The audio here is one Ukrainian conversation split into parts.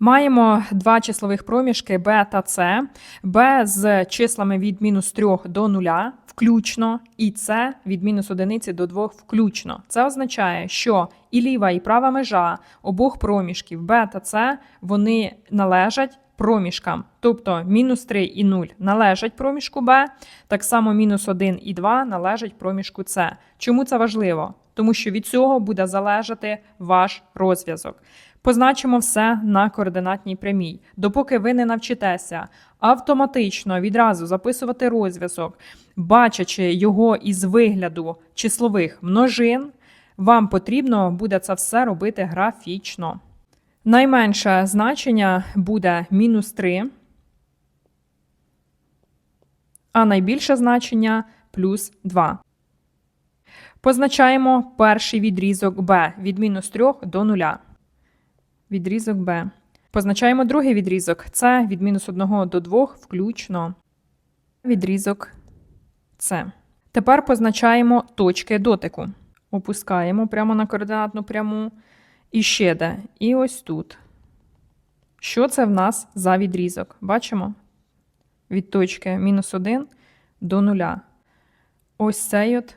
Маємо два числових проміжки b та c, b з числами від мінус 3 до 0 включно, і c від мінус 1 до 2 включно. Це означає, що і ліва, і права межа обох проміжків b та c вони належать проміжкам. Тобто мінус 3 і 0 належать проміжку b, так само мінус 1 і 2 належать проміжку c. Чому це важливо? Тому що від цього буде залежати ваш розв'язок. Позначимо все на координатній прямій. Допоки ви не навчитеся автоматично відразу записувати розв'язок, бачачи його із вигляду числових множин, вам потрібно буде це все робити графічно. Найменше значення буде мінус 3, а найбільше значення плюс 2. Позначаємо перший відрізок b від мінус 3 до 0. Відрізок b. Позначаємо другий відрізок це від мінус 1 до 2 включно. Відрізок С. Тепер позначаємо точки дотику. Опускаємо прямо на координатну пряму. І ще де. І ось тут. Що це в нас за відрізок? Бачимо? Від точки мінус 1 до 0. Ось цей от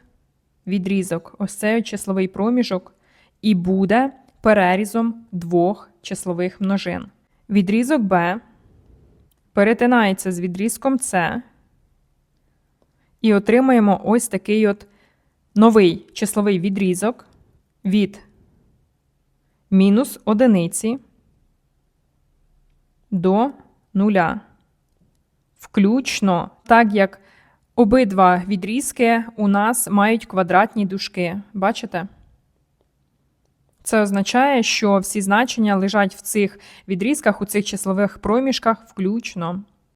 відрізок, ось цей от числовий проміжок, і буде перерізом двох числових множин. Відрізок b перетинається з відрізком c, і отримаємо ось такий от новий числовий відрізок від мінус одиниці до нуля. Включно, так як обидва відрізки у нас мають квадратні дужки. Бачите? Це означає, що всі значення лежать в цих відрізках, у цих числових проміжках включно.